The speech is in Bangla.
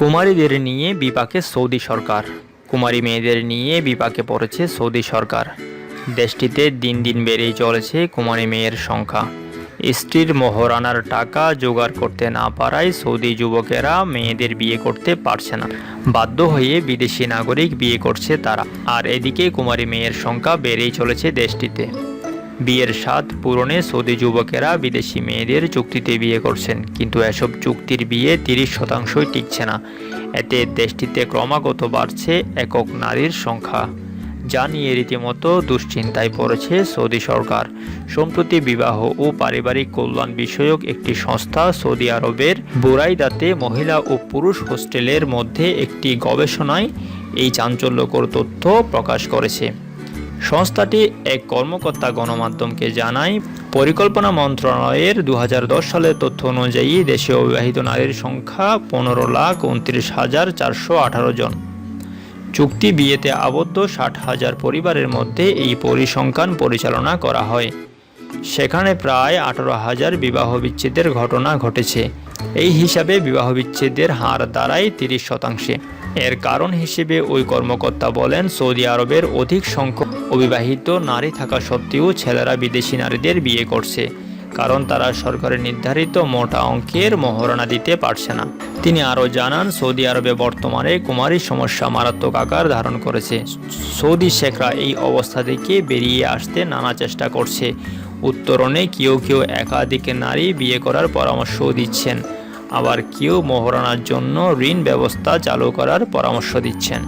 কুমারীদের নিয়ে বিপাকে সৌদি সরকার। কুমারী মেয়েদের নিয়ে বিপাকে পড়েছে সৌদি সরকার। দেশটিতে দিন দিন বেড়েই চলেছে কুমারী মেয়ের সংখ্যা। স্ত্রীর মহরানার টাকা জোগাড় করতে না পারায় সৌদি যুবকেরা মেয়েদের বিয়ে করতে পারছে না। বাধ্য হয়ে বিদেশি নাগরিক বিয়ে করছে তারা। আর এদিকে কুমারী মেয়ের সংখ্যা বেড়েই চলেছে দেশটিতে। বিয়ের স্বাদ পূরণে সৌদি যুবকেরা বিদেশি মেয়েদের চুক্তিতে বিয়ে করছেন। কিন্তু এসব চুক্তির বিয়ে তিরিশ শতাংশই টিকছে না। এতে দেশটিতে ক্রমাগত বাড়ছে একক নারীর সংখ্যা। যা নিয়ে রীতিমতো দুশ্চিন্তায় পড়েছে সৌদি সরকার। সম্প্রতি বিবাহ ও পারিবারিক কল্যাণ বিষয়ক একটি সংস্থা সৌদি আরবের বুরাইদাতে মহিলা ও পুরুষ হোস্টেলের মধ্যে একটি গবেষণায় এই চাঞ্চল্যকর তথ্য প্রকাশ করেছে। সংস্থাটি এক কর্মকর্তা গণমাধ্যমকে জানায়, পরিকল্পনা মন্ত্রণালয়ের দু হাজার দশ সালের তথ্য অনুযায়ী দেশে অবিবাহিত নারীর সংখ্যা পনেরো লাখ উনত্রিশ হাজার চারশো আঠারো জন। চুক্তি বিয়েতে আবদ্ধ ষাট হাজার পরিবারের মধ্যে এই পরিসংখ্যান পরিচালনা করা হয়। সেখানে প্রায় আঠারো হাজার বিবাহ বিচ্ছেদের ঘটনা ঘটেছে। এই হিসাবে বিবাহ বিচ্ছেদের হার দাঁড়ায় তিরিশ শতাংশে। এর কারণ হিসেবে ওই কর্মকর্তা বলেন, সৌদি আরবের অধিক সংখ্যক অবিবাহিত নারী থাকা সত্ত্বেও ছেলেরা বিদেশি নারীদের বিয়ে করছে, কারণ তারা সরকারের নির্ধারিত মোটা অঙ্কের মহারণা দিতে পারছে না। তিনি আরও জানান, সৌদি আরবে বর্তমানে কুমারী সমস্যা মারাত্মক আকার ধারণ করেছে। সৌদি শেখরা এই অবস্থা থেকে বেরিয়ে আসতে নানা চেষ্টা করছে। উত্তরণে কেউ কেউ একাধিক নারী বিয়ে করার পরামর্শও দিচ্ছেন, আবার কেউ মহারণার জন্য ঋণ ব্যবস্থা চালু করার পরামর্শ দিচ্ছেন।